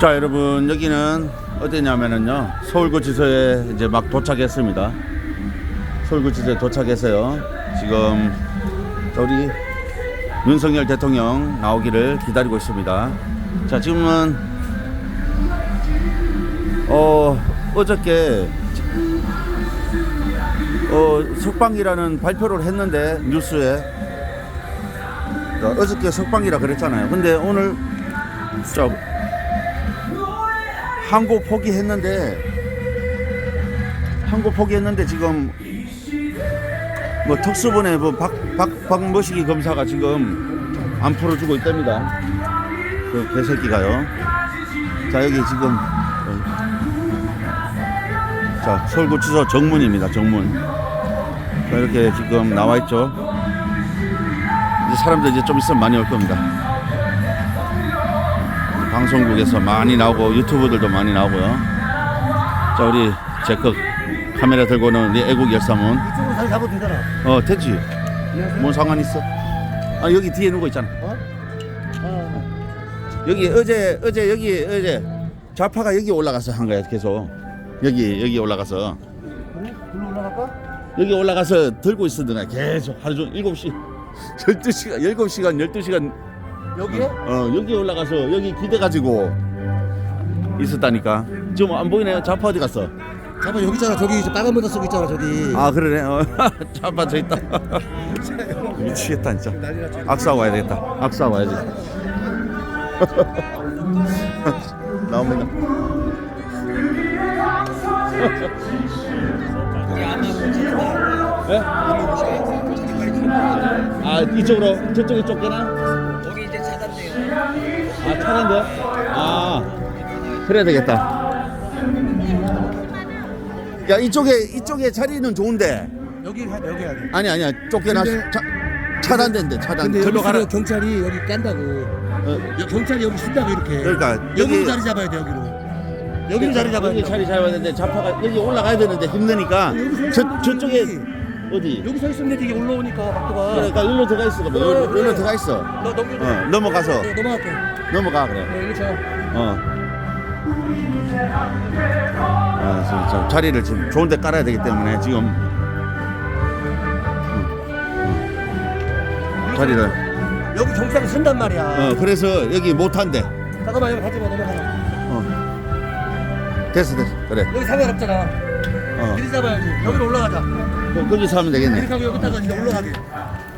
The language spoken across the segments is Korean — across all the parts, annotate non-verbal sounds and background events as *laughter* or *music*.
자 여러분 여기는 어디냐면은요 서울구치소에 이제 막 도착했습니다. 서울구치소에 도착해서요 지금 우리 윤석열 대통령 나오기를 기다리고 있습니다. 자 지금은 어 어저께 어 석방이라는 발표를 했는데 뉴스에. 자, 어저께 석방이라 그랬잖아요. 근데 오늘 자 항고 포기했는데 항고 포기했는데 지금 뭐 특수본의 뭐박 박, 박머시기 검사가 지금 안 풀어주고 있답니다. 그 개새끼가요. 자 여기 지금 어, 자 서울구치소 정문입니다. 정문. 자, 이렇게 지금 나와 있죠. 이제 사람들 이제 좀 있으면 많이 올 겁니다. 방송국에서 많이 나오고 유튜브들도 많이 나오고요. 자 우리 제크 카메라 들고는 우리 애국 열사문. 이쪽으로 다시 잡아도 되잖아. 어 됐지. 뭔 상관 있어? 아 여기 뒤에 누구 있잖아. 어? 아, 여기 어제 어제 여기 어제 좌파가 여기 올라가서 한 거야 계속. 여기 여기 올라가서 그래? 글로 올라갈까? 여기 올라가서 들고 있었더라 계속 하루 종일 7시 12시간 7시간 12시간 여기에? 어 여기 올라가서 여기 기대 가지고 있었다니까. 지금 안 보이네. 좌파 어디 갔어? 잠깐 여기 있잖아. 저기 저 빨간 모자 쓰고 있잖아. 저기. 아 그러네. 어, *laughs* 좌파 저 있다. *laughs* 미치겠다 진짜. 악사 와야 되겠다. 악사 와야지. *laughs* 나옵니다. 예? 아 이쪽으로 저쪽에 쫓겨나? 아 차단돼요? 아 그래야 되겠다. 야 이쪽에 이쪽에 자리는 좋은데 여기 해야 돼. 여기 해야 돼. 아니 아니야 쫓겨 나 근데- 차, 차단된대 차단. 근데 절로 여기 가라. 가라. 경찰이 여기 깐다고. 어, 여- 경찰이 여기 쓴다고 이렇게. 그러니까 여기로 여기- 자리 잡아야 돼 여기로. 여기로 자리 잡아야 여기 돼. 자리 잡아야 되는데 좌파가 여기 올라가야 되는데 힘드니까 여기서 저 저쪽에. 어디? 여기 서 있으면 되지. 이게 올라오니까 각도가. 그러니까 일로 들어가 있어. 뭐 일로, 그래, 그래. 일로 들어가 있어. 너 넘겨. 어 넘어가서 네, 넘어갈게. 넘어가 그래. 네, 이리 쳐. 어. 아, 지금 저 자리를 지금 좋은데 깔아야 되기 때문에 지금 음, 음. 자리를 여기 경찰이 쓴단 말이야. 어 그래서 여기 못한대. 잠깐만 여기 가지 마 넘어가. 어. 됐어 됐어 그래. 여기 상관없잖아. 어 이리 잡아야지. 여기로 올라가자. 그- 거기서 하면 되겠네. 이렇게 하고 여기다가 이제 올라가게.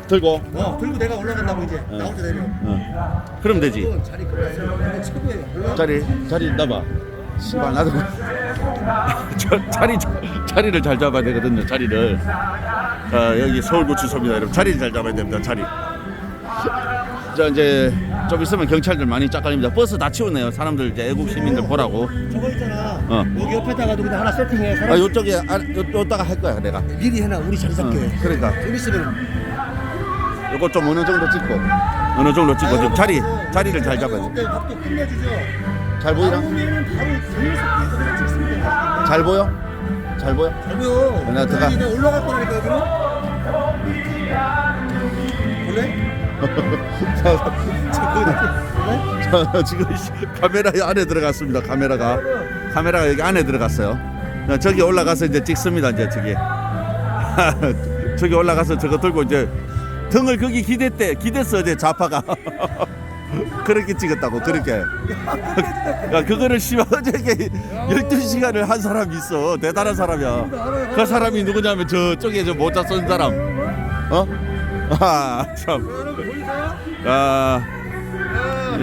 들고. 어, 들고 내가 올라간다고 이제 어. 나올 때 내려. 어. 그럼 되지. 자리 끝났어. 이거 최고예요. 자리 자리 놔봐. 씨발 나도 *laughs* 저, 자리 자리를 잘 잡아야 되거든요. 자리를. 자 여기 서울구치소입니다, 여러분. 자리를 잘 잡아야 됩니다. 자리. 자 이제 좀 있으면 경찰들 많이 짝갈립니다. 버스 다 치웠네요. 사람들 이제 애국 시민들 보라고. 저거 있잖아. 어. 여기 옆에다가도 그냥 하나 세팅해. 사람 아 요쪽에 아, 요, 요따가 할 거야 내가. 미리 해놔. 우리 자리 어, 잡게. 그러니까 좀 있으면 요거 좀 어느 정도 찍고 어느 정도 찍고 좀 자리 자리를 잘 잡아야 돼. 끝내주죠. 잘 보이나? 오면은 바로 그냥. 잘 보여? 잘 보여? 잘 보여. 나 들어가. 내가 올라갈 거라니까 여기로. 볼래? 볼래? 자, 지금 카메라 안에 들어갔습니다. 카메라가 카메라가 여기 안에 들어갔어요. 자, 저기 올라가서 이제 찍습니다. 이제 저기 *laughs* 저기 올라가서 저거 들고 이제 등을 거기 기댔대 기댔어 이제 좌파가 *laughs* 그렇게 찍었다고 그렇게 *laughs* 야 그거를 어저께 12시간을 한 사람이 있어 대단한 사람이야 그 사람이 누구냐면 저쪽에 저 모자 쓴 사람 어? 아 참 여러분 보이세요? 아,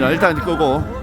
야, 일단 끄고